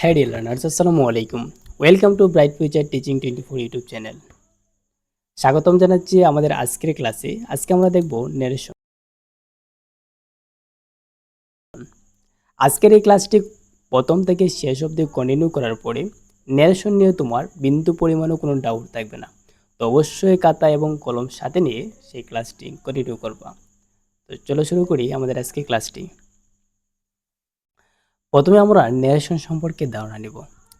হ্যাঁ deer learners আসসালামু আলাইকুম welcome to bright future teaching twenty four YouTube channel স্বাগতম জানাচ্ছি আমাদের আজকের ক্লাসে আজকে আমরা দেখব নেরেশন আজকের এই ক্লাসটি প্রথম থেকে শেষ অবধি কন্টিনিউ করার পরে নেরেশন নিয়ে তোমার বিন্দু পরিমাণও কোনো ডাউট থাকবে না। তো অবশ্যই কাতা এবং কলম সাথে নিয়ে সেই ক্লাসটি কন্টিনিউ করবা। তো চলো শুরু করি আমাদের আজকে ক্লাসটি প্রথমে আমরা ন্যারেশন সম্পর্কে ধারণা নিব।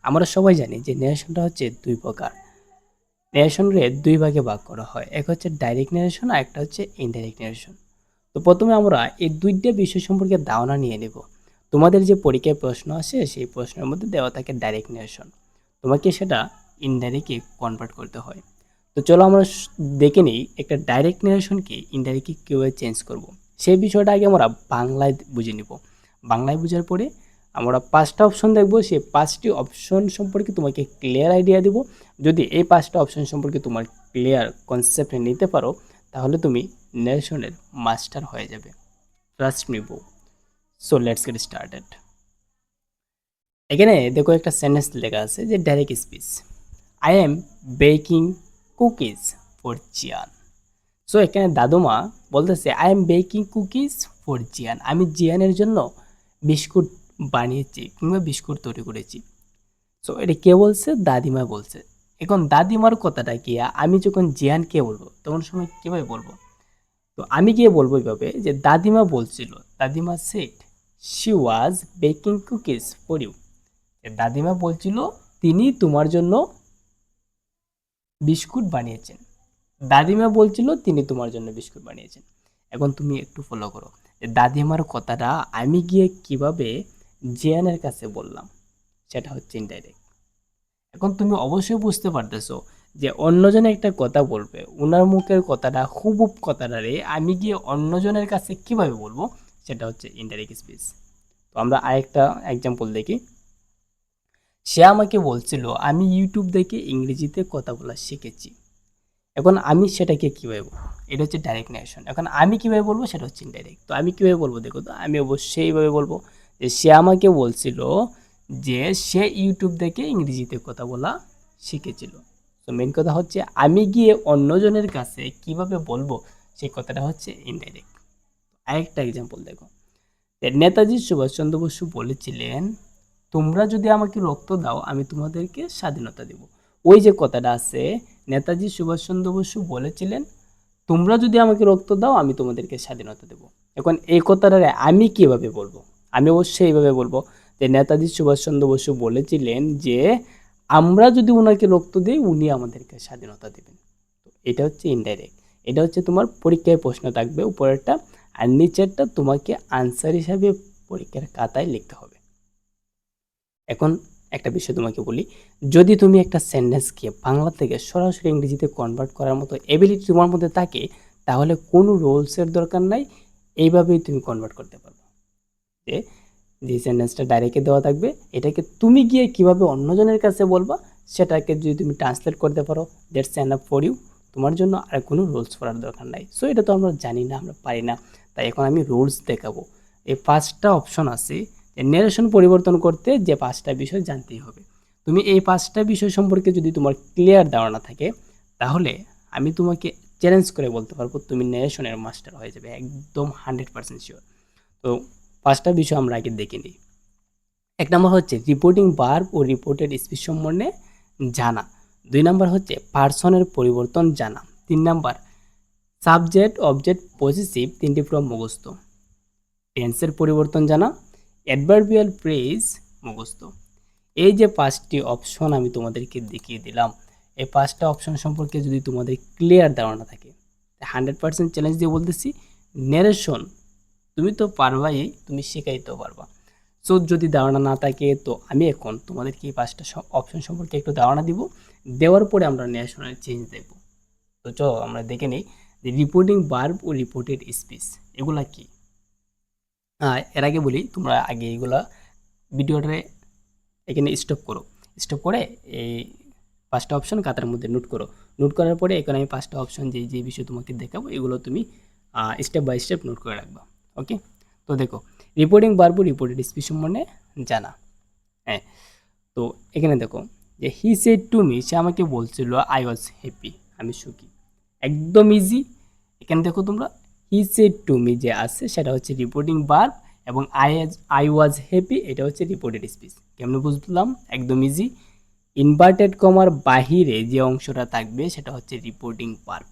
আমরা সবাই জানি যে ন্যারেশনটা হচ্ছে দুই প্রকার। ন্যারেশনরে দুই ভাগে ভাগ করা হয়, এক হচ্ছে ডাইরেক্ট ন্যারেশন আর একটা হচ্ছে ইনডাইরেক্ট ন্যারেশন তো প্রথমে আমরা এই দুইটা বিষয় সম্পর্কে ধারণা নিয়ে নেব। তোমাদের যে পরীক্ষায় প্রশ্ন আসে, সেই প্রশ্নের মধ্যে দেওয়া থাকে ডাইরেক্ট ন্যারেশন তোমাকে সেটা ইনডাইরেক্টে কনভার্ট করতে হয়। তো চলো আমরা দেখে নিই একটা ডাইরেক্ট ন্যারেশনকে ইনডাইরেক্টলি কীভাবে চেঞ্জ করব। সেই বিষয়টা আগে আমরা বাংলায় বুঝে নিব। বাংলায় বোঝার পরে আমরা পাঁচটা অপশন দেখব, সেই পাঁচটি অপশন সম্পর্কে তোমাকে ক্লিয়ার আইডিয়া দেব। যদি এই পাঁচটা অপশন সম্পর্কে তোমার ক্লিয়ার কনসেপ্ট নিতে পারো, তাহলে তুমি নেশনের মাস্টার হয়ে যাবে। ট্রাস্ট মি বউ। সো লেটস গেট স্টার্টেড এখানে দেখো একটা সেন্টেন্স লেখা আছে যে direct speech I am baking cookies for Jiyan so এখানে দাদুমা বলতেছে I am baking cookies for Jiyan আমি জিয়ানের জন্য বিস্কুট বানিয়েছি কিংবা বিস্কুট তৈরি করেছি। সো এটা কে বলছে? দাদিমা বলছে। এখন দাদিমার কথাটা কি? আমি যখন জিয়ানকে বলব, তখন সময় কীভাবে বলব? তো আমি গিয়ে বলব এইভাবে যে, দাদিমা বলছিল, দাদিমা said she was baking cookies for you দাদিমা বলছিল, তিনি তোমার জন্য বিস্কুট বানিয়েছেন। দাদিমা বলছিল, তিনি তোমার জন্য বিস্কুট বানিয়েছেন। এখন তুমি একটু ফলো করো। দাদিমার কথাটা আমি গিয়ে কীভাবে জিয়ানের কাছে বললাম, সেটা হচ্ছে ইনডাইরেক্ট এখন তুমি অবশ্যই বুঝতে পারতেছো যে অন্যজনে একটা কথা বলবে ওনার মুখের কথাটা, হুবুব কথাটা রে, আমি গিয়ে অন্যজনের কাছে কীভাবে বলব, সেটা হচ্ছে ইনডাইরেক্ট স্পিচ তো আমরা আরেকটা এক্সাম্পল দেখি। সে আমাকে বলছিল, আমি ইউটিউব দেখে ইংরেজিতে কথা বলা শিখেছি। এখন আমি সেটাকে কীভাবে বলব? এটা হচ্ছে ডাইরেক্ট নেশন এখন আমি কীভাবে বলব, সেটা হচ্ছে ইনডাইরেক্ট তো আমি কীভাবে বলব, দেখো তো, আমি অবশ্যই এইভাবে বলব। যে সে আমাকে বলছিল যে সে ইউটিউব দেখে ইংরেজিতে কথা বলা শিখেছিল। তো মেন কথা হচ্ছে আমি গিয়ে অন্যজনের কাছে কীভাবে বলব সেই কথাটা হচ্ছে ইনডাইরেক্ট আরেকটা এক্সাম্পল দেখো। নেতাজি সুভাষচন্দ্র বসু বলেছিলেন, তোমরা যদি আমাকে রক্ত দাও, আমি তোমাদেরকে স্বাধীনতা দেব। ওই যে কথাটা আছে, নেতাজি সুভাষচন্দ্র বসু বলেছিলেন, তোমরা যদি আমাকে রক্ত দাও, আমি তোমাদেরকে স্বাধীনতা দেব। এখন এই কথাটা আমি কীভাবে বলব? আমি অবশ্যই এইভাবে বলব যে নেতাজি সুভাষচন্দ্র বসু বলেছিলেন যে, আমরা যদি ওনাকে রক্ত দিই, উনি আমাদেরকে স্বাধীনতা দেবেন। এটা হচ্ছে ইনডাইরেক্ট এটা হচ্ছে তোমার পরীক্ষায় প্রশ্ন থাকবে উপরেরটা, আর নিচেরটা তোমাকে আনসার হিসাবে পরীক্ষার খাতায় লিখতে হবে। এখন একটা বিষয় তোমাকে বলি, যদি তুমি একটা সেন্টেন্সকে বাংলা থেকে সরাসরি ইংরেজিতে কনভার্ট করার মতো এবিলিটি তোমার মধ্যে থাকে, তাহলে কোনো রোলসের দরকার নাই। এইভাবেই তুমি কনভার্ট করতে পারবে যে যে সেন্টেন্সটা ডাইরেক্টে দেওয়া থাকবে, এটাকে তুমি গিয়ে কীভাবে অন্যজনের কাছে বলবা, সেটাকে যদি তুমি ট্রান্সলেট করতে পারো that's an up for you তোমার জন্য আর কোনো রুলস করার দরকার নাই। সো এটা তো আমরা জানি না, আমরা পারি না। তাই এখন আমি রুলস দেখাবো। এই পাঁচটা অপশন আছে, যে নেরেশন পরিবর্তন করতে যে পাঁচটা বিষয় জানতেই হবে। তুমি এই পাঁচটা বিষয় সম্পর্কে যদি তোমার ক্লিয়ার ধারণা থাকে, তাহলে আমি তোমাকে চ্যালেঞ্জ করে বলতে পারব, তুমি নেরেশনের মাস্টার হয়ে যাবে, একদম হান্ড্রেড পার্সেন্ট শিওর তো পাঁচটা বিষয় আমরা আগে দেখে নিই। এক নম্বর হচ্ছে রিপোর্টিং বার ও রিপোর্টেড স্পিচ সম্বন্ধে জানা। দুই নম্বর হচ্ছে পার্সনের পরিবর্তন জানা। তিন নম্বর সাবজেক্ট অবজেক্ট পজিটিভ তিনটি পুরো মুখস্থ। টেন্সের পরিবর্তন জানা। অ্যাডভার্বিয়াল প্রেজ মুখস্থ। এই যে পাঁচটি অপশন আমি তোমাদেরকে দেখিয়ে দিলাম, এই পাঁচটা অপশন সম্পর্কে যদি তোমাদের ক্লিয়ার ধারণা থাকে হান্ড্রেড পার্সেন্ট চ্যালেঞ্জ দিয়ে বলতেছি নেরেশন তুমি তো পারবাই তুমি শেখাইতেও পারবা। সো যদি ধারণা না থাকে তো আমি এখন তোমাদেরকে এই পাঁচটা অপশন সম্পর্কে একটু ধারণা দিব দেওয়ার পরে আমরা ন্যাশনাল চেঞ্জ দেখব তো চলো আমরা দেখে নিই যে রিপোর্টিং বার্ব ও রিপোর্টেড স্পিচ এগুলা কি? আহ, এর আগে বলি তোমরা আগে এগুলা ভিডিওটারে এখানে স্টপ করো। স্টপ করে এই পাঁচটা অপশন খাতার মধ্যে নোট করো। নোট করার পরে এখানে আমি পাঁচটা অপশন যে যে বিষয় তোমাকে দেখাবো এগুলো তুমি স্টেপ বাই স্টেপ নোট করে রাখবা। ওকে তো দেখো রিপোর্টিং বারবো রিপোর্টেড স্পিচ সম্বন্ধে জানা। হ্যাঁ তো এখানে দেখো যে হি সেড টু মি সে আমাকে বলছিল আই ওয়াজ হ্যাপি আমি সুখী। একদম ইজি এখানে দেখো তোমরা হি সেড টু মি যে আছে, সেটা হচ্ছে রিপোর্টিং বার্ব এবং আই আই ওয়াজ হ্যাপি এটা হচ্ছে রিপোর্টেড স্পিচ কেমনে বুঝলাম? একদম ইজি ইনভার্টেড কমার বাহিরে যে অংশটা থাকবে, সেটা হচ্ছে রিপোর্টিং বার্ব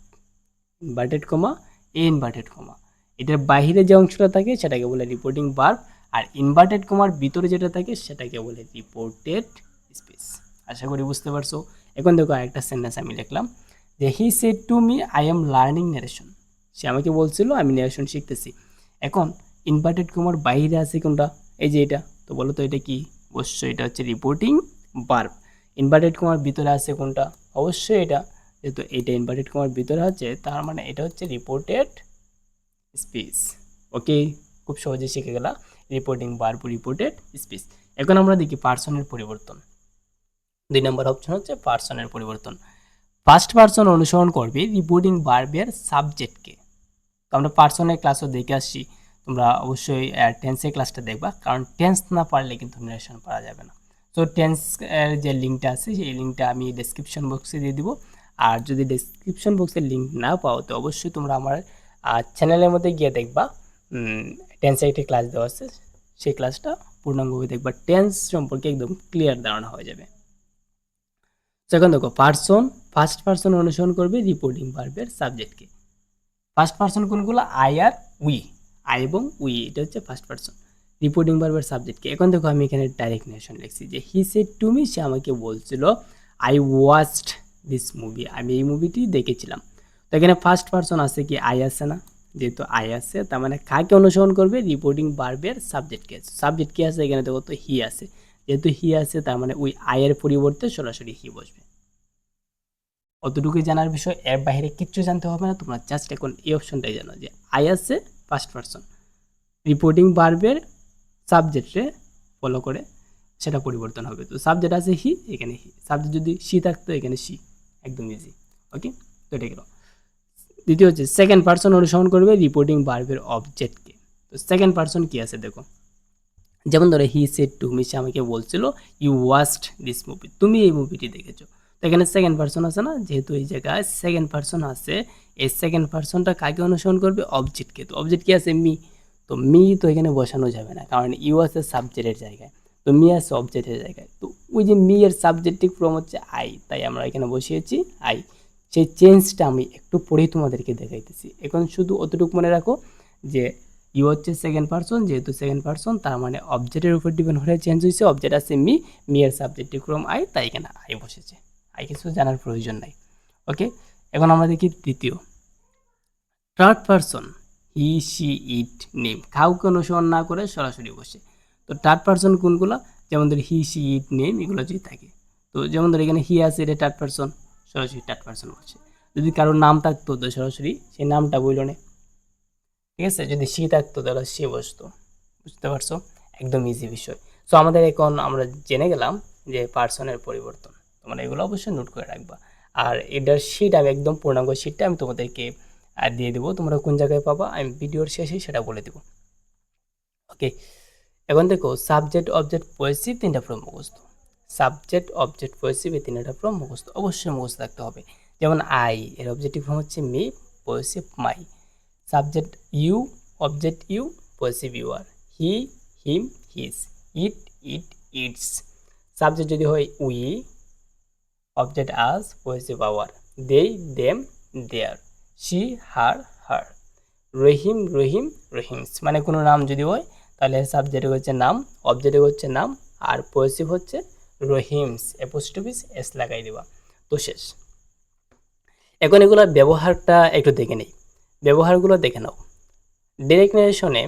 ইনভার্টেড কমা এ ইনভার্টেড কমা এটার বাহিরে যে অংশটা থাকে সেটাকে বলে রিপোর্টিং বার্ব আর ইনভার্টেড কমার ভিতরে যেটা থাকে সেটাকে বলে রিপোর্টেড স্পেস আশা করি বুঝতে পারছ? এখন দেখো আরেকটা সেন্টেন্স আমি লিখলাম। যে he said to me I am learning narration সে আমাকে বলছিল, আমি নারেশন শিখতেছি। এখন ইনভার্টেড কমার বাইরে আছে কোনটা? এই যে এটা। তো বলো তো এটা কি? অবশ্যই এটা হচ্ছে রিপোর্টিং বার্ব ইনভার্টেড কমার ভিতরে আছে কোনটা? অবশ্যই এটা। যেহেতু এটা ইনভার্টেড কমার ভিতরে আছে, তার মানে এটা হচ্ছে রিপোর্টেড স্পিচ ওকে খুব সহজে শিখে গেলা রিপোর্টিং বার্ব রিপোর্টেড স্পিচ এখন আমরা দেখি পার্সনের পরিবর্তন। দুই নম্বর অপশন হচ্ছে পার্সনের পরিবর্তন। ফার্স্ট পার্সন অনুসরণ করবে রিপোর্টিং বার্বের সাবজেক্টকে তো আমরা পার্সনের ক্লাসও দেখে আসছি। তোমরা অবশ্যই টেন্সের ক্লাসটা দেখবা, কারণ টেন্স না পারলে কিন্তু নারেশন পারা যাবে না। তো টেন্স যে লিঙ্কটা আছে, সেই লিঙ্কটা আমি ডেসক্রিপশন বক্সে দিয়ে দিব। আর যদি ডেসক্রিপশন বক্সের লিঙ্ক না পাও, তো অবশ্যই তোমরা আমার চ্যানেলের মধ্যে গিয়ে দেখবা টেন্সের একটি ক্লাস দেওয়া আছে, সেই ক্লাসটা পূর্ণাঙ্গভাবে দেখবা টেন্স সম্পর্কে একদম ক্লিয়ার ধারণা হয়ে যাবে। তো এখন দেখো পার্সন ফার্স্ট পার্সন অনুসরণ করবে রিপোর্টিং ভার্বের সাবজেক্টকে ফার্স্ট পার্সন কোনগুলো? আই আর উই আই এবং উই এটা হচ্ছে ফার্স্ট পার্সন রিপোর্টিং ভার্বের সাবজেক্টকে এখন দেখো, আমি এখানে ডাইরেক্ট নেশন লিখছি যে হি সেড টু মি সে আমাকে বলছিল আই ওয়াচড দিস মুভি আমি এই মুভিটি দেখেছিলাম। তো এখানে ফার্স্ট পার্সন আছে কি, আই আছে না? যেহেতু আই আছে, তার মানে কাকে অনুসরণ করবে? রিপোর্টিং বার্বের সাবজেক্টকে সাবজেক্ট কি আছে এখানে? দেখো তো হি আছে। যেহেতু হি আছে, তার মানে ওই আয়ের পরিবর্তে সরাসরি হি বসবে। অতটুকুই জানার বিষয়। এর বাইরে কিচ্ছু জানতে হবে না। তোমরা জাস্ট এখন এই অপশনটাই জানো যে আই আছে ফার্স্ট পার্সন রিপোর্টিং বার্বের সাবজেক্টে ফলো করে সেটা পরিবর্তন হবে। তো সাবজেক্ট আছে হি এখানে হি সাবজেক্ট যদি সি থাকতো, এখানে সি একদম ইজি ওকে তো এটা গেল। দ্বিতীয় হচ্ছে সেকেন্ড পার্সন অনুসরণ করবে রিপোর্টিং বার্বের অবজেক্টকে তো সেকেন্ড পার্সন কি আছে দেখো? যেমন ধরো হি সেট টু মিশে আমাকে বলছিল ইউ ওয়াস্ট দিস মুভি তুমি এই মুভিটি দেখেছ। তো এখানে সেকেন্ড পার্সন আছে না? যেহেতু এই জায়গায় সেকেন্ড পার্সন আছে, এই সেকেন্ড পার্সনটা কাকে অনুসরণ করবে? অবজেক্টকে তো অবজেক্ট কি আছে? মি তো মি তো এখানে বসানো যাবে না, কারণ ইউ আছে সাবজেক্টের জায়গায়। তো মি আছে অবজেক্টের জায়গায়। তো ওই যে মি এর সাবজেক্টিভ ফর্ম হচ্ছে আই তাই আমরা এখানে বসিয়েছি আই সেই চেঞ্জটা আমি একটু পরেই তোমাদেরকে দেখাইতেছি। এখন শুধু অতটুকু মনে রাখো যে ইউ হচ্ছে সেকেন্ড পার্সন যেহেতু সেকেন্ড পার্সন তার মানে অবজেক্টের উপর ডিপেন্ড হয়ে চেঞ্জ হয়েছে অবজেক্ট আছে মি মি এর সাবজেক্টিভ ক্রম আই তাই এখানে আই বসেছে। আই কিছু জানার প্রয়োজন নাই। ওকে এখন আমরা দেখি তৃতীয় third person he she it name কাউকে অনুসরণ না করে সরাসরি বসে। তো থার্ড পার্সন কোনগুলো? যেমন ধর হি সি ইট নেম এগুলো যদি থাকে। তো যেমন ধর এখানে হি আছে, এটা থার্ড পার্সন সরাসরি থার্ড পার্সন বসে যদি কারোর নাম থাকতো তো সরাসরি সেই নামটা বইল না। ঠিক আছে? যদি সি থাকতো তাহলে সে বসতো। বুঝতে পারছ? একদম ইজি বিষয়। সো আমাদের এখন আমরা জেনে গেলাম যে পার্সনের পরিবর্তন। তোমরা এগুলো অবশ্যই নোট করে রাখবা। আর এটার শিট আমি একদম পূর্ণাঙ্গ শিটটা আমি তোমাদেরকে দিয়ে দেবো। তোমরা কোন জায়গায় পাবা? আমি ভিডিওর শেষে সেটা বলে দেবো। ওকে এখন দেখো সাবজেক্ট অবজেক্ট পয়েসিভ তিনটা ফ্রম মুখস্থ সাবজেক্ট অবজেক্ট পয়েসিভ এই তিনটা ফর্ম মুখস্থ। অবশ্যই মুখস্থ থাকতে হবে। যেমন আই এর অবজেক্টিভ ফর্ম হচ্ছে me possessive my subject you object you possessive you R he him his it it its subject যদি হয় we object us possessive our they them their she her her Rahim Rahim Rahim's মানে কোনো নাম যদি হয়, তাহলে subject হচ্ছে নাম অবজেক্ট হচ্ছে নাম, আর পয়েসিভ হচ্ছে রহিমস এপোস্টপিস এস লাগাই দেবা। তো শেষ। এখন এগুলোর ব্যবহারটা একটু দেখে নেই। ব্যবহারগুলো দেখে নাও। ডিরেক্ট নারেশনে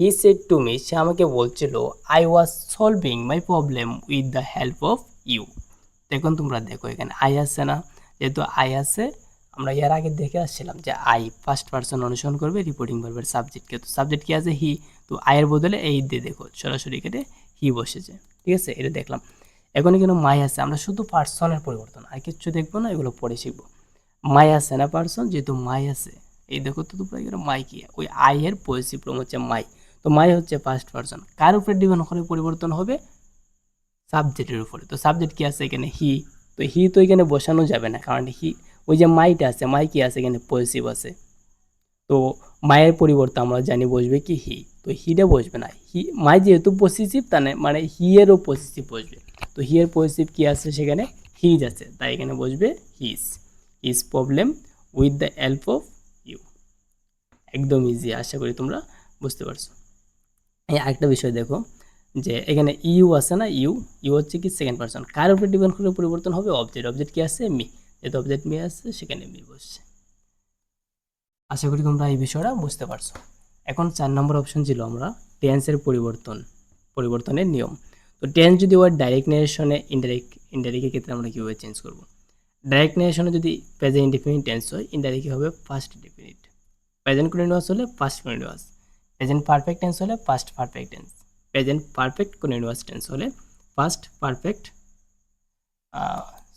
হি সেড টু মি সে আমাকে বলছিল I was solving my problem with the help of you দেখুন তোমরা দেখো, এখানে আই আসছে না। যেহেতু আই আছে আমরা এর আগে দেখে আসছিলাম যে আই ফার্স্ট পার্সন অনুসরণ করবে রিপোর্টিং ভার্বের সাবজেক্টকে তো সাবজেক্ট কি আছে? হি তো আয়ের বদলে এই দিয়ে দেখো, সরাসরি কেটে হি বসেছে। ঠিক আছে? এটা দেখলাম। এখন কিন্তু মাই আছে। আমরা শুধু পার্সনের পরিবর্তন, আর কিচ্ছু দেখব না, এগুলো পরে শিখব। মাই আছে না পার্সন যেহেতু মাই আছে। এই দেখো তো তোমরা এখানে মাই কি? ওই আই এর পরিসিপ্রম হচ্ছে মাই। তো মাই হচ্ছে ফার্স্ট পার্সন কার উপরে ডিপেন্ড করে পরিবর্তন হবে? সাবজেক্টের উপরে। তো সাবজেক্ট কি আছে এখানে? হি তো হি তো এখানে বসানো যাবে না, কারণ হি ওই যে মাইটা আছে, মাই কি আছে এখানে? পজিটিভ আছে। তো মায়ের পরিবর্তে আমরা জানি বসবে কি হি তো হিটা বসবে না। হি মাই যেহেতু পজিটিভ তা মানে হি এরও পজিটিভ বসবে। তো হি এর পজিটিভ কি আছে সেখানে? হিজ আছে। তাই এখানে বসবে his his problem with the help of you একদম ইজি আশা করি তোমরা বুঝতে পারছ। এই বিষয় দেখো, যে এখানে ইউ আছে না? ইউ ইউ হচ্ছে কি সেকেন্ড পার্সন কার উপরে ডিপেন্ড করে পরিবর্তন হবে? অবজেক্ট অবজেক্ট কি আছে? মি যেহেতু অবজেক্ট মি আছে, সেখানে মি বসছে। আশা করি তোমরা এই বিষয়টা বুঝতে পারছ। এখন চার নম্বর অপশন ছিল আমরা টেন্সের পরিবর্তন, পরিবর্তনের নিয়ম। তো টেন্স যদি ওয়ার ডাইরেক্ট নেশনে ইনডাইরেক্ট ইনডাইরেক্টের ক্ষেত্রে আমরা কীভাবে চেঞ্জ করব? ডাইরেক্ট নেশনে যদি প্রেজেন্ট ইনডিফিনিট টেন্স হয় ইনডাইরেক্ট হবে ফার্স্ট ডিফিনিট প্রেজেন্ট কন্টিনিউয়াস হলে first continuous present perfect tense হলে first perfect tense present perfect continuous tense হলে ফার্স্ট পারফেক্ট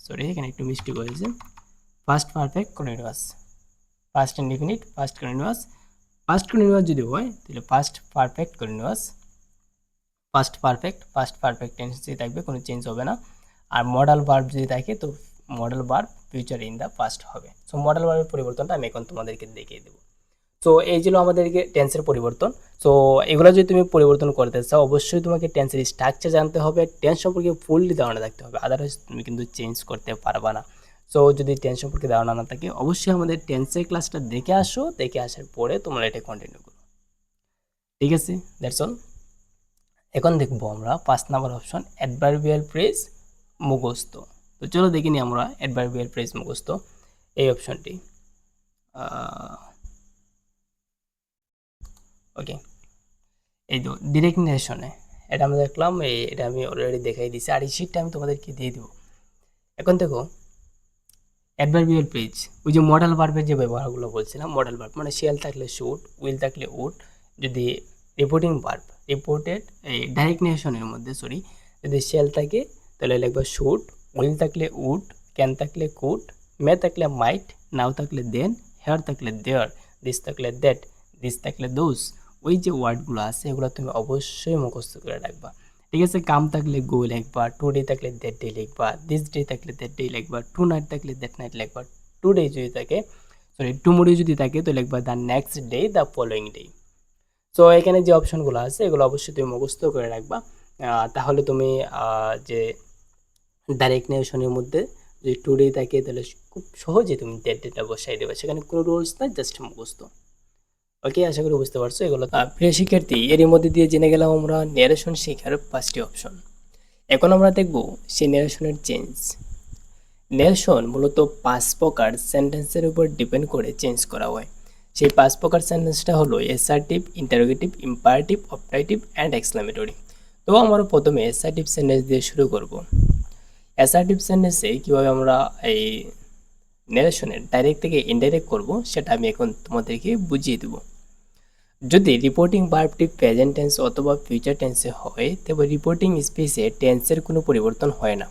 সরি এখানে একটু মিস্টেক হয়েছে first perfect continuous first indefinite first continuous first continuous যদি হয়, তাহলে first perfect continuous first perfect first perfect tense যদি থাকবে, কোনো চেঞ্জ হবে না। আর মডেল ভার্ব যদি থাকে, তো modal verb future in the past হবে। সো মডেল ভার্বের পরিবর্তনটা আমি এখন তোমাদেরকে দেখিয়ে দেবো। তো এই ছিল আমাদেরকে টেন্সের পরিবর্তন। সো এগুলো যদি তুমি পরিবর্তন করতে চাও, অবশ্যই তোমাকে টেন্সের স্ট্রাকচার জানতে হবে। টেন্স সম্পর্কে ফুললি ধারণা থাকতে হবে। আদারওয়াইজ তুমি কিন্তু চেঞ্জ করতে পারবা না। সো যদি টেন্স সম্পর্কে ধারণা না থাকে, অবশ্যই আমাদের টেন্সের ক্লাসটা দেখে আসো। দেখে আসার পরে তোমরা এটা কন্টিনিউ করো। ঠিক আছে? দ্যাটস অল এখন দেখব আমরা পাঁচ নাম্বার অপশন অ্যাডভার্বিয়াল প্রেস মুখস্থ। তো চলো দেখিনি আমরা অ্যাডভার্বিয়াল প্রেস মুখস্থ। এই অপশনটি ওকে এই তো ডিরেক্ট নেশনে এটা আমরা দেখলাম, এই এটা আমি অলরেডি দেখাই দিয়েছি। আর এই শিটটা আমি তোমাদেরকে দিয়ে দেবো। এখন দেখো অ্যাডভার্বিয়াল পেজ ওই যে মডেল বার্বের যে ব্যবহারগুলো বলছিলাম মডেল বার্ব মানে শেল থাকলে শুট উইল থাকলে উড যদি রিপোর্টিং বার্ব রিপোর্টেড এই ডাইরেক্ট নেশনের মধ্যে সরি যদি শেল থাকে, তাহলে লিখব শুট উইল থাকলে উড ক্যান থাকলে কুড মে থাকলে মাইট নাও থাকলে দেন হেয়ার থাকলে দেয়ার দিস থাকলে দ্যাট দিস থাকলে দোজ ওই যে ওয়ার্ডগুলো আছে, এগুলো তুমি অবশ্যই মুখস্থ করে রাখবা। ঠিক আছে কাম থাকলে গো লিখবা টু ডে থাকলে দ্যাট ডে লিখবা দিস ডে থাকলে দ্যাট ডে লিখবা টু নাইট থাকলে দ্যাট নাইট লিখবা টু ডে যদি থাকে সরি টুমোরো যদি থাকে, তো লিখবা the next day the following day so এখানে যে অপশনগুলো আছে, এগুলো অবশ্যই তুমি মুখস্থ করে রাখবা। তাহলে তুমি যে ডাইরেক্ট নেশনের মধ্যে যদি টু ডে থাকে, তাহলে খুব সহজে তুমি ডেট ডেটা বসাই দেবে। সেখানে কোনো রুলস নাই জাস্ট মুখস্থ। ওকে আশা করি বুঝতে পারছ এগুলো প্রিয় শিক্ষার্থী, এরই মধ্যে দিয়ে জেনে গেলাম আমরা নেরেশন শেখার পাঁচটি অপশন এখন আমরা দেখব সেই নেরেশনের চেঞ্জ নেরেশন মূলত পাঁচ প্রকার সেন্টেন্সের উপর ডিপেন্ড করে চেঞ্জ করা হয়। সেই পাঁচ প্রকার সেন্টেন্সটা হলো assertive interrogative imperative optative and exclamatory তো আমরা প্রথমে এসার্টিভ সেন্টেন্স দিয়ে শুরু করব। অ্যাসার্টিভ সেন্টেন্সে কীভাবে আমরা এই নেরেশনের ডাইরেক্ট থেকে ইনডাইরেক্ট করব, সেটা আমি এখন তোমাদেরকে বুঝিয়ে দেবো। যদি রিপোর্টিং ভার্বটি প্রেজেন্ট টেন্স অথবা ফিউচার টেন্সে হয়, তবে রিপোর্টিং স্পেসে টেন্সের কোনো পরিবর্তন হয় না।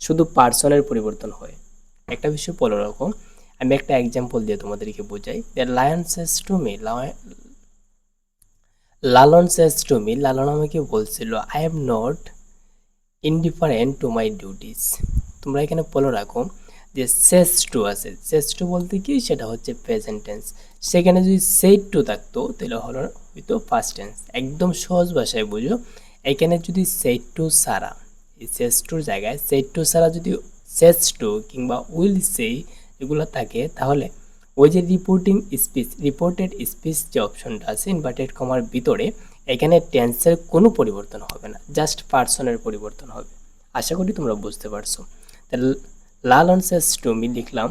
শুধু পার্সনের পরিবর্তন হয়। একটা বিষয় বলে রাখো আমি একটা এক্সাম্পল দিয়ে তোমাদেরকে বোঝাই। Lalon says to me Lalon says to me Lalon আমাকে বলছিল I am not indifferent to my duties তোমরা এখানে বলে রাখো যে শেষ টু আছে। শেষ টু বলতে কি? সেটা হচ্ছে প্রেজেন্ট টেন্স সেখানে যদি সেই টু থাকতো, তাহলে হলো হয়তো ফার্স্ট টেন্স একদম সহজ ভাষায় বুঝো। এখানে যদি সেই টু সারা, এই শেষ টুর জায়গায় সেই টু সারা যদি শেষ টু কিংবা উইল সেই এগুলো থাকে, তাহলে ওই যে রিপোর্টিং স্পিচ রিপোর্টেড স্পিচ যে অপশনটা আছে ইনভার্টেড কমার ভিতরে, এখানে টেন্সের কোনো পরিবর্তন হবে না জাস্ট পার্সনের পরিবর্তন হবে। আশা করি তোমরা বুঝতে পারছ। তাহলে লাল অনসেস টু মি লিখলাম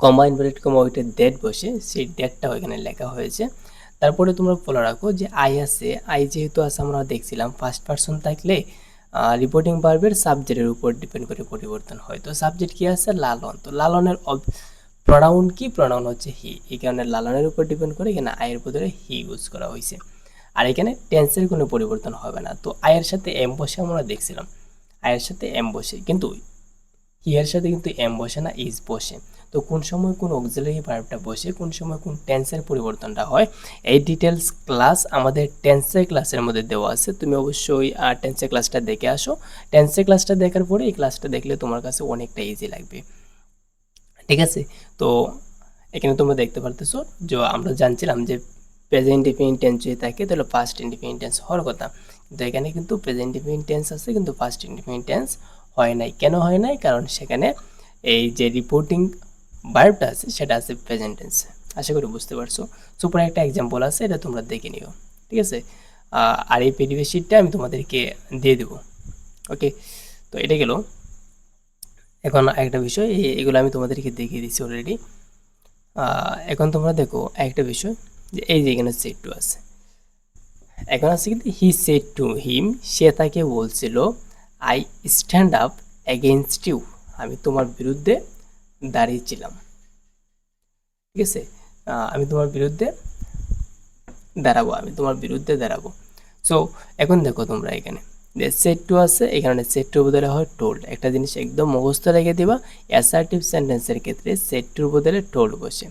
কমা ইনভার্টেড কমা ওইটা ডেট বসে, সেই ডেটটা এখানে লেখা হয়েছে। তারপরে তোমরা বলে রাখো যে আই আছে আই যেহেতু আছে আমরা দেখছিলাম ফার্স্ট পার্সন থাকলে রিপোর্টিং বার্বের সাবজেক্টের উপর ডিপেন্ড করে পরিবর্তন হয়। তো সাবজেক্ট কি আছে? লালন। তো লালনের প্রনাউন কি? প্রনাউন হচ্ছে হি এই কারণে লালনের উপর ডিপেন্ড করে এখানে আয়ের বদলে হি ইউজ করা হয়েছে। আর এখানে টেন্সের কোনো পরিবর্তন হবে না। তো আয়ের সাথে এম বসে আমরা দেখছিলাম। আয়ের সাথে এম বসে। কিন্তু হিয়ার সাথে কিন্তু এম বসে না ইজ বসে। তো কোন সময় কোন অক্সিলারি ভার্বটা বসে, কোন সময় কোন টেন্সের পরিবর্তনটা হয়, এই ডিটেলস ক্লাস আমাদের টেন্সের ক্লাসের মধ্যে দেওয়া আছে। তুমি অবশ্যই টেন্সের ক্লাসটা দেখে আসো। টেন্সের ক্লাসটা দেখার পরে এই ক্লাসটা দেখলে তোমার কাছে অনেকটা ইজি লাগবে। ঠিক আছে? তো এখানে তোমরা দেখতে পারতেছো যে আমরা জানছিলাম যে প্রেজেন্ট ডিফিনিট টেন্স যদি থাকে, তাহলে ফার্স্ট ইনডিফিনিট টেন্স হওয়ার কথা। কিন্তু এখানে কিন্তু প্রেজেন্ট ডিফিনিট টেন্স আছে, কিন্তু ফার্স্ট ইনডিফিনিট টেন্স হয় নাই। কেন হয় নাই? কারণ সেখানে এই যে রিপোর্টিং ভার্বটা আছে, সেটা আছে প্রেজেন্ট টেন্সে আশা করি বুঝতে পারছ। সুপার একটা এক্সাম্পল আছে, এটা তোমরা দেখে নিও। ঠিক আছে? আর এই পিডিএফ শিটটা আমি তোমাদেরকে দিয়ে দেবো। ওকে তো এটা গেল। এখন একটা বিষয় এগুলো আমি তোমাদেরকে দেখিয়ে দিচ্ছি অলরেডি এখন তোমরা দেখো একটা বিষয়, যে এই যে এখানে সেট টু আছে। এখন আছে কিন্তু হি সেট টু হিম সে তাকে বলছিল I stand up against you আমি তোমার বিরুদ্ধে দাঁড়িয়েছিলাম। ঠিক আছে? আমি তোমার বিরুদ্ধে দাঁড়াবো, আমি তোমার বিরুদ্ধে দাঁড়াবো। সো এখন দেখো তোমরা এখানে। যে সেট টু আছে, এখানে সেট টুর বদলে হয় টোল্ড একটা জিনিস একদম মুখস্থ রেখে দিবা অ্যাসার্টিভ সেন্টেন্সের ক্ষেত্রে সেট টুর বদলে টোল্ড বসে।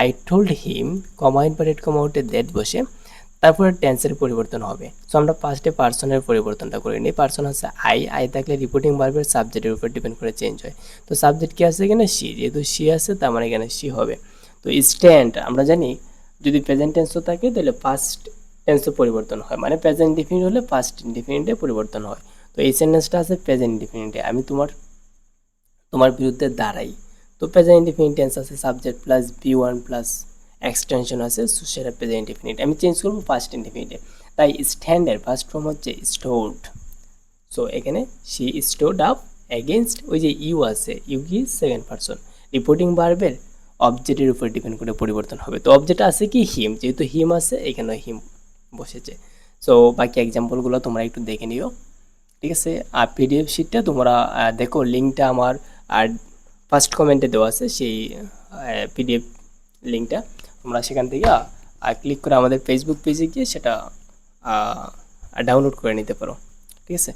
I told him comma inverted comma আউটে দ্যাট বসে। তারপরে টেন্সের পরিবর্তন হবে। সো আমরা ফার্স্টে পার্সনের পরিবর্তনটা করে নিই। পার্সন হচ্ছে আই আই থাকলে রিপোর্টিং ভার্বের সাবজেক্টের উপর ডিপেন্ড করে চেঞ্জ হয়। তো সাবজেক্ট কি আছে এখানে? সি যেহেতু সি আছে, তার মানে এখানে সি হবে। তো স্ট্যান্ড আমরা জানি যদি প্রেজেন্ট টেন্সও থাকে, তাহলে ফার্স্ট টেন্সও পরিবর্তন হয়। মানে প্রেজেন্ট ডিফিনিট হলে ফার্স্ট ইনডিফিনিটে পরিবর্তন হয়। তো এই সেন্টেন্সটা আছে প্রেজেন্ট ডিফিনিটে আমি তোমার তোমার বিরুদ্ধে দাঁড়াই। তো প্রেজেন্ট ইনডিফিনিট টেন্স আছে subject plus V one plus extension আছে, so সেটা প্রেজেন্ট ইনডিফিনিট আমি চেঞ্জ করব ফার্স্ট ইনডিফিনিটে তাই স্ট্যান্ডের ফার্স্ট ফর্ম হচ্ছে স্টোর্ড সো এখানে সি স্টোর্ড আপ এগেনস্ট ওই যে ইউ আছে ইউ কি? সেকেন্ড পারসন রিপোর্টিং বার্বের অবজেক্টের উপর ডিপেন্ড করে পরিবর্তন হবে। তো অবজেক্ট আছে কি? হিম যেহেতু হিম আছে, এখানে হিম বসেছে। সো বাকি এক্সাম্পলগুলো তোমরা একটু দেখে নিও। ঠিক আছে? আর পিডিএফ শিটটা তোমরা দেখো লিঙ্কটা আমার, আর ফার্স্ট কমেন্টে দেওয়া আছে সেই পিডিএফ লিঙ্কটা তোমরা সেখান থেকে আর ক্লিক করে আমাদের ফেসবুক পেজে গিয়ে সেটা ডাউনলোড করে নিতে পারো, ঠিক আছে?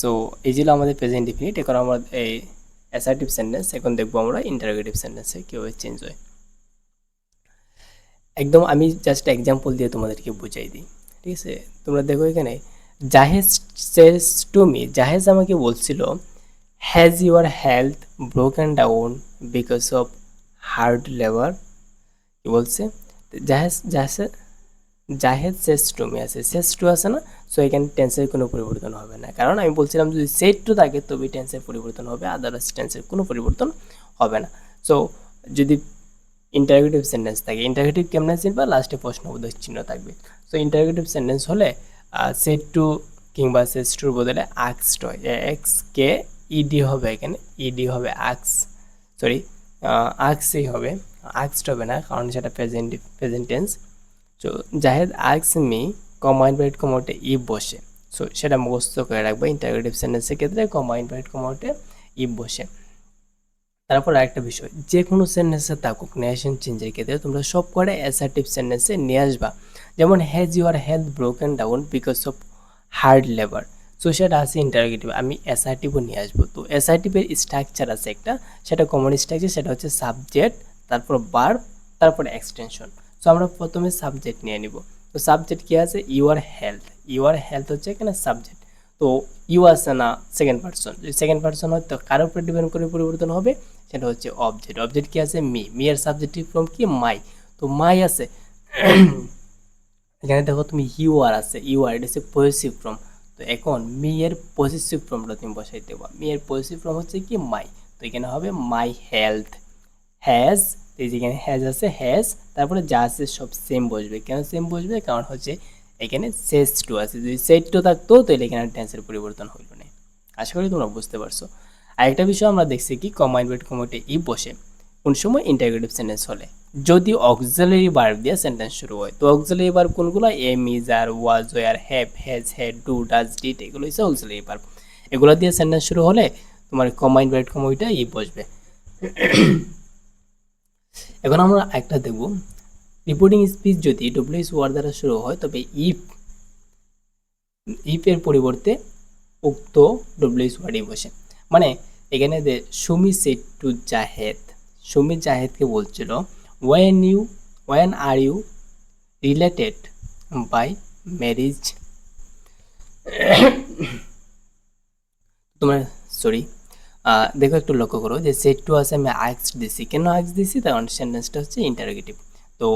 সো এই ছিল আমাদের প্রেজেন্ট ডিফিনিট এখন আমরা এই অ্যাসার্টিভ সেন্টেন্স এখন দেখব আমরা ইন্টারোগেটিভ সেন্টেন্সে কীভাবে চেঞ্জ হয়। একদম আমি জাস্ট এক্সাম্পল দিয়ে তোমাদেরকে বুঝাই দিই, ঠিক আছে? তোমরা দেখো এখানে, জাহেজ সেস টু মি জাহেজ আমাকে বলছিল has your health broken down because of hard labour কি বলছে? জাহেজ জাহেজ জাহেদ শেষ টু মি আছে। শেষ টু আছে না? সো এখানে টেন্সের কোনো পরিবর্তন হবে না। কারণ আমি বলছিলাম যদি সেট টু থাকে, তবেই টেন্সের পরিবর্তন হবে আদারওয়াইজ টেন্সের কোনো পরিবর্তন হবে না। সো যদি ইন্টারগেটিভ সেন্টেন্স থাকে ইন্টারগেটিভ কেমনে চিনবা? লাস্টে প্রশ্নবোধক চিহ্ন থাকবে। সো ইন্টারগেটিভ সেন্টেন্স হলে সেট টু কিংবা সেস টুর বদলে আক্সড হয়। এক্স কে ইডি হবে এখানে? ইডি হবে আক্স সরি আক্সই হবে। আক্সড হবে না কারণ সেটা present present tense. So Zahed asks me কমাইন্ড ব্রাইট কমাউটে ই বসে। সো সেটা মুখস্থ করে রাখবে ইন্টারগ্রেটিভ সেন্টেন্সের ক্ষেত্রে কমাইন্ড ব্রাইট কমাউটে ই বসে। তারপর আরেকটা বিষয় যে কোনো সেন্টেন্সে থাকুক নেশন চেঞ্জের ক্ষেত্রে তোমরা সব করে অ্যাসার্টিভ সেন্টেন্সে নিয়ে আসবা। যেমন has your health broken down because of hard labour so সেটা আছে ইন্টারগেটিভ আমি অ্যাসার্টিভও নিয়ে আসব। তো অ্যাসার্টিভের স্ট্রাকচার আছে একটা, সেটা কমন স্ট্রাকচার সেটা হচ্ছে সাবজেক্ট তারপর বার্ব তারপর এক্সটেনশন সো আমরা প্রথমে সাবজেক্ট নিয়ে নিব। তো সাবজেক্ট কী আছে? ইউর হেলথ ইউর হেলথ হচ্ছে এখানে সাবজেক্ট তো ইউ আছে না সেকেন্ড পার্সন যদি সেকেন্ড পার্সন হয়, তো কার উপরে ডিপেন্ড করে পরিবর্তন হবে? সেটা হচ্ছে অবজেক্ট অবজেক্ট কি আছে? মি মি এর সাবজেক্টিভ ফর্ম কি? মাই তো মাই আছে। এখানে দেখো তুমি ইউ আর আছে। ইউ আর এটা হচ্ছে পজিটিভ ফর্ম তো এখন মি এর পজিটিভ ফর্মটা তুমি বসাই দেবা মি এর পজিটিভ ফর্ম হচ্ছে কি? মাই তো এখানে হবে মাই হেলথ হ্যাজ এই যেখানে হ্যাজ আছে হ্যাজ তারপরে যা আছে সব সেম বসবে। কেন সেম বসবে? কারণ হচ্ছে এখানে সেস টু আছে। যদি সেট টু থাকতো, তাহলে এখানে টেন্সের পরিবর্তন হইল না। আশা করি তোমরা বুঝতে পারছ। আরেকটা বিষয় আমরা দেখছি কি কমাইন্ড ওয়েট কমোটে ই বসে। কোন সময় ইন্টারগ্রেটিভ সেন্টেন্স হলে। যদি অক্সিলারি বার্ব দিয়ে সেন্টেন্স শুরু হয়, তো অক্সিলারি ভার্ব কোনগুলো? Am is are was were have has had do does did এগুলো হচ্ছে অক্সিলারি ভার্ব এগুলো দিয়ে সেন্টেন্স শুরু হলে তোমার কমাইন্ড ওয়েট কমোইটা ই বসবে। এখন আমরা একটা দেখব। রিপোর্টিং স্পিচ যদি ডব্লিউএস ওয়ার দ্বারা শুরু হয়, তবে ইফ ইফের পরিবর্তে উক্ত ডব্লিউএস ওয়ার্ডই বসে। মানে এখানে দে সুমি সেট টু জাহেদ সুমি জাহেদকে বলছিল when you when are you related by marriage তোমার সরি দেখো একটু লক্ষ্য করো যে সেট টু আছে, আমি আক্স দিছি। কেন আক্স দিছি? তার সেন্টেন্সটা হচ্ছে ইন্টারোগেটিভ তো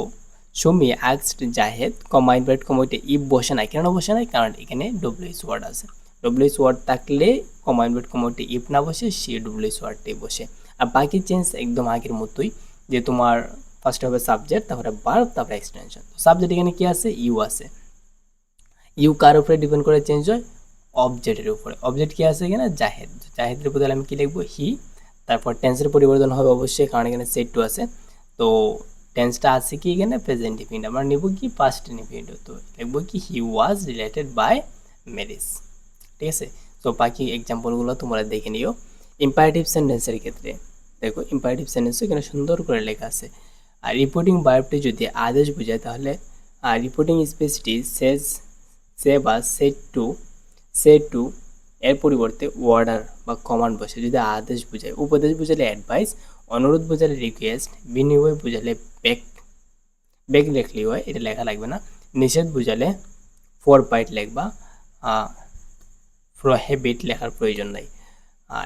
সুমি আক্স জাহেদ কমাইন্ড ব্রেড কমাইটে ইফ বসে নাই। কেন বসে নাই? কারণ এখানে ডব্লিউএস ওয়ার্ড আছে। ডব্লিউএস ওয়ার্ড থাকলে কমাইন্ড ব্রেড কমাইটে ইফ না বসে, সে ডব্লিউএস ওয়ার্ডটাই বসে। আর বাকি চেঞ্জ একদম আগের মতোই, যে তোমার ফার্স্ট হবে সাবজেক্ট তারপরে বার তারপরে এক্সটেনশন সাবজেক্ট এখানে কি আছে? ইউ আছে। ইউ কার উপরে ডিপেন্ড করে চেঞ্জ হয়? অবজেক্টের উপরে। অবজেক্ট কি আছে এখানে? জাহেদ। জাহেদের বদলে আমি কি লিখব? হি তারপর টেন্সের পরিবর্তন হবে অবশ্যই, কারণ এখানে সেট টু আছে। তো টেন্সটা আছে কি এখানে? প্রেজেন্ট ডিফিনিট আমরা নেব কি? পাস্ট ডিফিনিট তো লিখব কি? He was related by marriage ঠিক আছে? তো বাকি এক্সাম্পলগুলো তোমরা দেখে নিও। ইম্পারেটিভ সেন্টেন্সের ক্ষেত্রে। দেখো ইম্পারেটিভ সেন্টেন্স এখানে সুন্দর করে লেখা আছে। আর রিপোর্টিং বায়োপটি যদি আদেশ বোঝায় তাহলে, আর রিপোর্টিং স্পেসটি সেজ সে বা সেট টু সে টু এর পরিবর্তে অর্ডার বা কমান্ড বসে। যদি আদেশ বোঝায়, উপদেশ বোঝালে অ্যাডভাইস অনুরোধ বোঝালে রিকোয়েস্ট বিনিময় বোঝালে বেক বেক লেখলেই হয়, এটা লেখা লাগবে না। নিষেধ বোঝালে ফোর বাইট লেখবা প্রহেবিট লেখার প্রয়োজন নাই।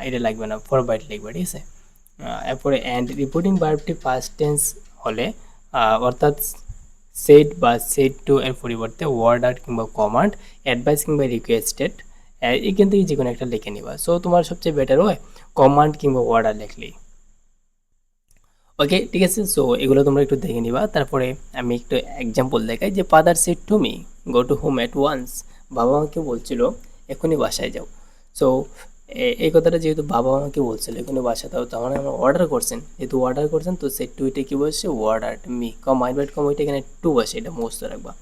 এটা লাগবে না ফোর বাইট লিখবা, ঠিক আছে? এরপরে অ্যান্ড রিপোর্টিং ভার্বটি পাস্ট টেন্স হলে অর্থাৎ সেট বা সেট টু এর পরিবর্তে ওয়ার্ডার কিংবা কমান্ড অ্যাডভাইস কিংবা রিকোয়েস্টেড এখান থেকে যে কোনো একটা লিখে নিবা। সো তোমার সবচেয়ে বেটার হয় কমান্ড কিংবা ওয়ার্ডার লিখলেই। ওকে ঠিক আছে? সো এগুলো তোমরা একটু দেখে নিবা। তারপরে আমি একটু এক্সাম্পল দেখাই যে father said to me go to home at once বাবা আমাকে বলছিল এখনই বাসায় যাও। সো এই কথাটা যেহেতু বাবা আমাকে বলছিল এখনই বাসায় যাও তার মানে আমার অর্ডার করছেন। যেহেতু অর্ডার করছেন, তো সেট টু এটা কী বসছে? ওয়ার্ডার মি কমাইন ব্যাট কম ওইটা এখানে টু বসে, এটা মোস্ট রাখবা।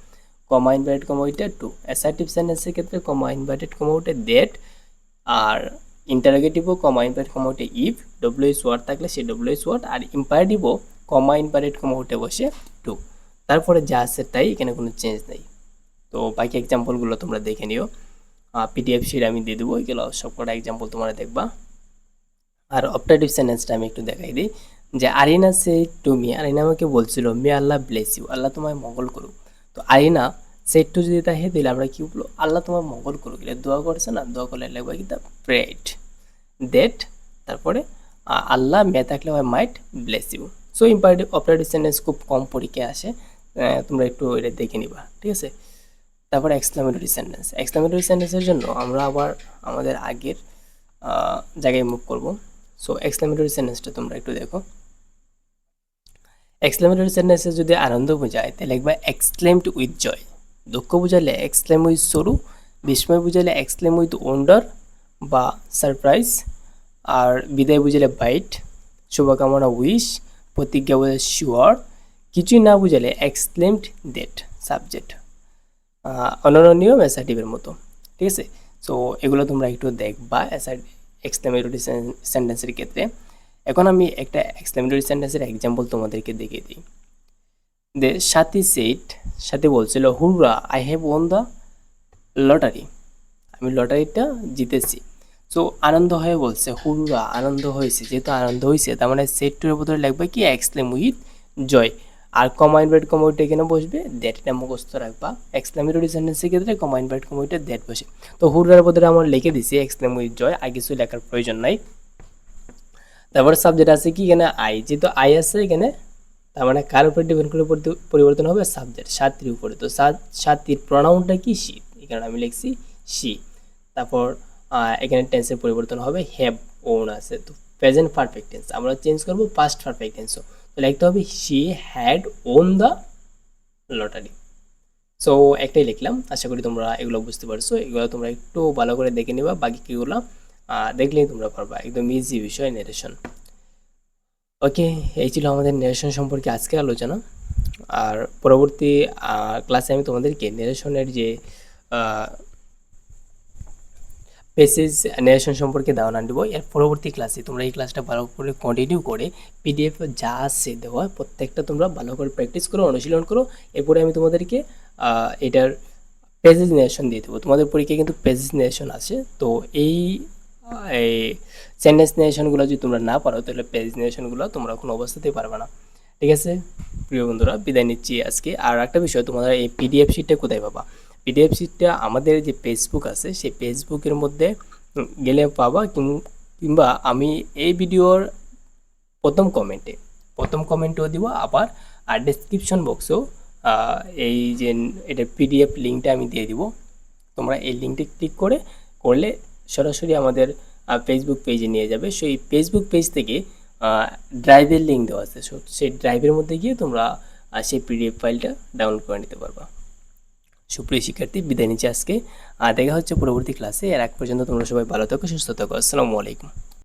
কমাইন ব্যাট কম ওইটা টু অ্যাসার্টিভ সেন্টেন্সের ক্ষেত্রে কমাইন ব্যাটেড কম ওইটা দেট আর ইন্টারোগেটিভও কমা ইম্পারেট কমা উঠে ইফ ডব্লিউএস ওয়ার্ড থাকলে সেই ডব্লিউএস ওয়ার্ড আর ইম্পারেটিভও কমা ইম্পারেট কমা উঠে বসে টু তারপরে যা আছে তাই, এখানে কোনো চেঞ্জ নেই। তো বাকি এক্সাম্পলগুলো তোমরা দেখে নিও। পিডিএফ শিট আমি দিয়ে দেবো, এগুলো সবকটা এক্সাম্পল তোমরা দেখবা। আর অপটাটিভ সেন্টেন্সটা আমি একটু দেখাই দিই, যে আরিনা সে টু মি আরিনা আমাকে বলছিল, মে আল্লাহ ব্লেস ইউ আল্লাহ তোমায় মঙ্গল করুক। তো আরিনা সেট টু যদি তাহে দিলে আমরা কি বলব? আল্লাহ তোমার মঙ্গল করুক। এটা দোয়া করছে না, দোয়া করলে লাগবে কি? তা প্রেড দেট তারপরে আল্লাহ মে থাকলে হয় might bless you so imperative optative sentence খুব কম পরীক্ষায় আসে তোমরা একটু এটা দেখে নিবা, ঠিক আছে? তারপর এক্সক্লামেটরি সেন্টেন্স এক্সক্লামেটরি সেন্টেন্সের জন্য আমরা আবার আমাদের আগের জায়গায় মুভ করব। সো এক্সক্লামেটরি সেন্টেন্সটা তোমরা একটু দেখো। এক্সক্লামেটরি সেন্টেন্সে যদি আনন্দ বোঝায়, তাহলে একবার এক্সক্লেমড উইথ জয় দুঃখ বোঝালে এক্সক্লেম উইথ সরু বিস্ময় বুঝালে এক্সক্লেম উইথ ওন্ডার বা সারপ্রাইজ আর বিদায় বুঝালে বাইট শুভকামনা উইশ প্রতিজ্ঞা বোঝালে শিওর কিছুই না বুঝালে এক্সক্লেমড ডেট সাবজেক্ট অনরণীয় অ্যাসার্টিভের মতো, ঠিক আছে? সো এগুলো তোমরা একটু দেখবা এক্সক্লেমেটরি সেন্টেন্সের ক্ষেত্রে। এখন আমি একটা এক্সক্লেমেটরি সেন্টেন্সের এক্সাম্পল তোমাদেরকে দেখিয়ে দিই। দে, সাথী সেট সাথে বলছিল, hurrah I have won the lottery আমি লটারিটা জিতেছি। সো আনন্দ হয়ে বলছে, হুররা, আনন্দ হয়েছে, যেহেতু আনন্দ হয়েছে, তার মানে সেট টুর বদলে লাগবে কি? এক্সক্লেম উইথ জয় আর কমাইন ব্রেড কমোইটা এখানে বসবে দ্যাটটা মুখস্থ রাখবা। এক্সক্লেমেটরি সেন্টেন্সের ক্ষেত্রে কমাইন ব্রেড কমোইটা দ্যাট বসে। তো হুররার বদলে আমার লিখে দিছি এক্সক্লেম উইথ জয়, আর কিছু লেখার প্রয়োজন নাই। তারপরে সাবজেক্ট আছে কি এখানে? আই যেহেতু আই আছে এখানে, তার মানে কার উপরে ডিপেন্ড করে পরিবর্তন হবে? সাবজেক্ট সাতটির উপরে। তো সাত, সাতটির প্রনাউনটা কি? শি এখানে আমি লিখছি শি তারপর এখানে টেন্সের পরিবর্তন হবে হ্যাভ ওন আছে। তো প্রেজেন্ট পারফেক্ট টেন্স আমরা চেঞ্জ করব পাস্ট পারফেক্ট টেন্সও লিখতে হবে she had won the lottery so একটাই লিখলাম, আশা করি তোমরা এগুলো বুঝতে পারছ। এগুলো তোমরা একটু ভালো করে দেখে নিবা, বাকি কিগুলো দেখলেই তোমরা পারবা। একদম ইজি বিষয় নেরেশন ওকে এই ছিল আমাদের নেরেশন সম্পর্কে আজকে আলোচনা। আর পরবর্তী ক্লাসে আমি তোমাদেরকে নেরেশনের যে পেসেজ নেরেশন সম্পর্কে ধারণা দেবো এর পরবর্তী ক্লাসে তোমরা এই ক্লাসটা ভালো করে কন্টিনিউ করে পিডিএফ যা আসছে দেওয়া, প্রত্যেকটা তোমরা ভালো করে প্র্যাকটিস করো, অনুশীলন করো। এরপরে আমি তোমাদেরকে এটার পেজেস নেরেশন দিয়ে দেবো। তোমাদের পরীক্ষায় কিন্তু পেজেস নেরেশন আছে। তো এই সেন্টেন্স নেশনগুলো যদি তোমরা না পারো, তাহলে পেজ নেশনগুলো তোমরা কোনো অবস্থাতেই পারবে না। ঠিক আছে? প্রিয় বন্ধুরা, বিদায় নিচ্ছি আজকে। আর একটা বিষয় তোমরা এই পিডিএফ শিটটা কোথায় পাবা? পিডিএফ শিটটা আমাদের যে ফেসবুক আছে, সেই ফেসবুকের মধ্যে গেলে পাবা কিংবা আমি এই ভিডিওর প্রথম কমেন্টে প্রথম কমেন্টেও দিব, আবার আর ডেসক্রিপশন বক্সেও এই যে এটা পিডিএফ লিঙ্কটা আমি দিয়ে দিব। তোমরা এই লিঙ্কটি ক্লিক করে, করলে সরাসরি আমাদের ফেসবুক পেজে নিয়ে যাবে। সেই ফেসবুক পেজ থেকে ড্রাইভের লিঙ্ক দেওয়া আছে। সেই ড্রাইভের মধ্যে গিয়ে তোমরা সেই পিডিএফ ফাইলটা ডাউনলোড করে নিতে পারবা। সুপ্রিয় শিক্ষার্থী, বিদায় নিচ্ছে আজকে। আর দেখা হচ্ছে পরবর্তী ক্লাসে এর এক পর্যন্ত তোমরা সবাই ভালো থাকো, সুস্থ থাকো। আসসালামু আলাইকুম।